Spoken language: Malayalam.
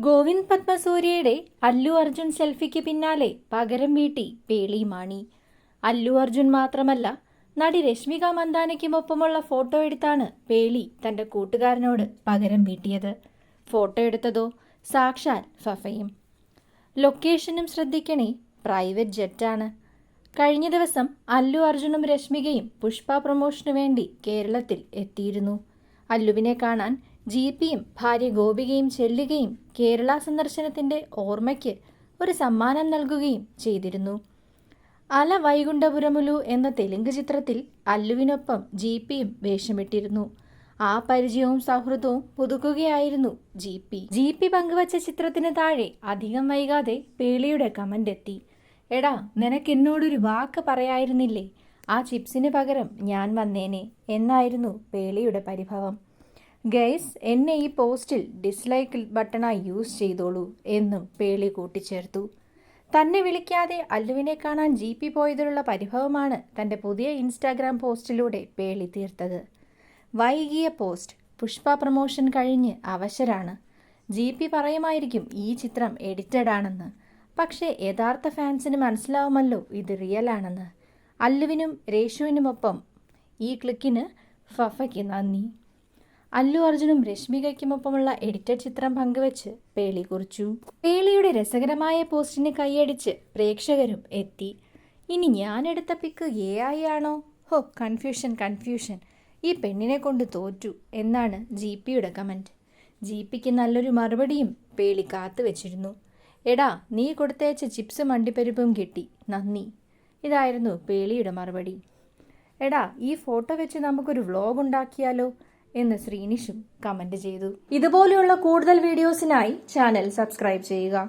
ഗോവിന്ദ് പത്മസൂര്യയുടെ അല്ലു അർജുൻ സെൽഫിക്ക് പിന്നാലെ പകരം വീട്ടി പേളി മാണി. അല്ലു അർജുൻ മാത്രമല്ല നടി രശ്മിക മന്ദാനയ്ക്കുമൊപ്പമുള്ള ഫോട്ടോ എടുത്താണ് പേളി തന്റെ കൂട്ടുകാരനോട് പകരം വീട്ടിയത്. ഫോട്ടോ എടുത്തതോ സാക്ഷാൽ ഫഫയും. ലൊക്കേഷനും ശ്രദ്ധിക്കണേ പ്രൈവറ്റ് ജെറ്റാണ്. കഴിഞ്ഞ ദിവസം അല്ലു അർജുനും രശ്മികയും പുഷ്പ പ്രൊമോഷനു വേണ്ടി കേരളത്തിൽ എത്തിയിരുന്നു. അല്ലുവിനെ കാണാൻ ജി പിയും ഭാര്യ ഗോപികയും ചെല്ലുകയും കേരള സന്ദർശനത്തിന്റെ ഓർമ്മയ്ക്ക് ഒരു സമ്മാനം നൽകുകയും ചെയ്തിരുന്നു. അല വൈകുണ്ഠപുരമുലു എന്ന തെലുങ്ക് ചിത്രത്തിൽ അല്ലുവിനൊപ്പം ജി പിയും വേഷമിട്ടിരുന്നു. ആ പരിചയവും സൗഹൃദവും പുതുക്കുകയായിരുന്നു ജി പി ജി പി പങ്കുവച്ച ചിത്രത്തിന് താഴെ അധികം വൈകാതെ പേളിയുടെ കമന്റ് എത്തി. എടാ നിനക്ക് എന്നോടൊരു വാക്ക് പറയായിരുന്നില്ലേ? ആ ചിപ്സിന് പകരം ഞാൻ വന്നേനെ എന്നായിരുന്നു പേളിയുടെ പരിഭവം. ഗൈസ് എന്നെ ഈ പോസ്റ്റിൽ ഡിസ്ലൈക്ക് ബട്ടണായി യൂസ് ചെയ്തോളൂ എന്നും പേളി കൂട്ടിച്ചേർത്തു. തന്നെ വിളിക്കാതെ അല്ലുവിനെ കാണാൻ ജി പി പോയതിലുള്ള പരിഭവമാണ് തന്റെ പുതിയ ഇൻസ്റ്റാഗ്രാം പോസ്റ്റിലൂടെ പേളി തീർത്തത്. വൈകിയ പോസ്റ്റ് പുഷ്പ പ്രമോഷൻ കഴിഞ്ഞ് അവശരാണ്. ജി പി പറയുമായിരിക്കും ഈ ചിത്രം എഡിറ്റഡ് ആണെന്ന്. പക്ഷേ യഥാർത്ഥ ഫാൻസിന് മനസ്സിലാവുമല്ലോ ഇത് റിയൽ ആണെന്ന്. അല്ലുവിനും രേഷുവിനുമൊപ്പം ഈ ക്ലിക്കിന് ഫഫയ്ക്ക് നന്ദി. അല്ലു അർജുനും രശ്മികയ്ക്കുമൊപ്പമുള്ള എഡിറ്റഡ് ചിത്രം പങ്കുവച്ച് പേളി കുറിച്ചു. പേളിയുടെ രസകരമായ പോസ്റ്റിന് കൈയടിച്ച് പ്രേക്ഷകരും എത്തി. ഇനി ഞാൻ എടുത്ത പിക്ക് എ ഐ ആണോ? ഹോ കൺഫ്യൂഷൻ കൺഫ്യൂഷൻ ഈ പെണ്ണിനെ കൊണ്ട് തോറ്റു എന്നാണ് ജി പിയുടെ കമന്റ് ജി പിക്ക് നല്ലൊരു മറുപടിയും പേളി കാത്തു വെച്ചിരുന്നു. എടാ നീ കൊടുത്തയച്ച ചിപ്സ് മണ്ടിപ്പരിപ്പും കിട്ടി. നന്ദി. ഇതായിരുന്നു പേളിയുടെ മറുപടി. എടാ ഈ ഫോട്ടോ വെച്ച് നമുക്കൊരു വ്ലോഗ് ഉണ്ടാക്കിയാലോ? എന്ന് ശ്രീനിഷും കമന്റ് ചെയ്തു. ഇതുപോലെയുള്ള കൂടുതൽ വീഡിയോസിനായി ചാനൽ സബ്സ്ക്രൈബ് ചെയ്യുക.